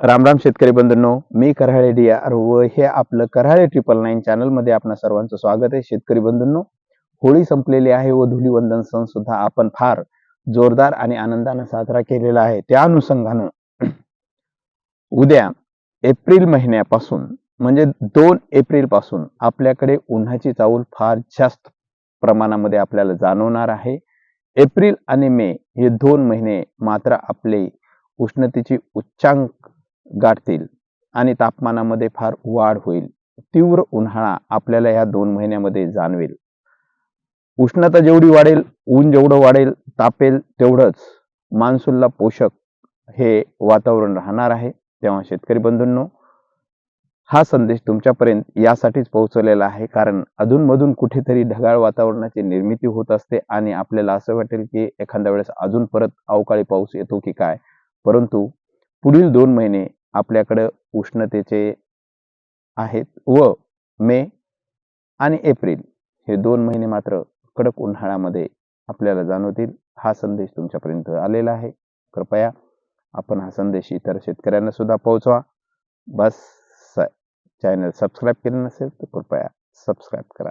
रामराम शेतकरी बंधूंनो मी कराळे आर व हे आपलं कराळे ट्रिपल नाईन चॅनलमध्ये आपणा सर्वांचं स्वागत आहे. शेतकरी बंधूंनो होळी संपलेली आहे व धुलीवंदन सण सुद्धा आपण फार जोरदार आणि आनंदानं साजरा केलेला आहे. त्या अनुषंगानं उद्या एप्रिल महिन्यापासून म्हणजे दोन एप्रिलपासून आपल्याकडे उन्हाची चाऊल फार जास्त प्रमाणामध्ये आपल्याला जाणवणार आहे. एप्रिल आणि मे हे दोन महिने मात्र आपले उष्णतेची उच्चांक गाठतील आणि तापमानामध्ये फार वाढ होईल. तीव्र उन्हाळा आपल्याला या दोन महिन्यामध्ये जाणवेल. उष्णता जेवढी वाढेल ऊन जेवढं वाढेल तापेल तेवढंच मान्सूनला पोषक हे वातावरण राहणार आहे. तेव्हा शेतकरी बंधूंनो हा संदेश तुमच्यापर्यंत यासाठीच पोहोचवलेला आहे. कारण अधूनमधून कुठेतरी ढगाळ वातावरणाची निर्मिती होत असते आणि आपल्याला असं वाटेल की एखाद्या वेळेस अजून परत अवकाळी पाऊस येतो की काय. परंतु पुढील दोन महिने आपल्याकडं उष्णतेचे आहेत व मे आणि एप्रिल हे दोन महिने मात्र कडक उन्हाळ्यामध्ये आपल्याला जाणवतील. हा संदेश तुमच्यापर्यंत आलेला आहे. कृपया आपण हा संदेश इतर शेतकऱ्यांना सुद्धा पोहोचवा. बस चॅनल सबस्क्राईब केलं नसेल तर कृपया सबस्क्राईब करा.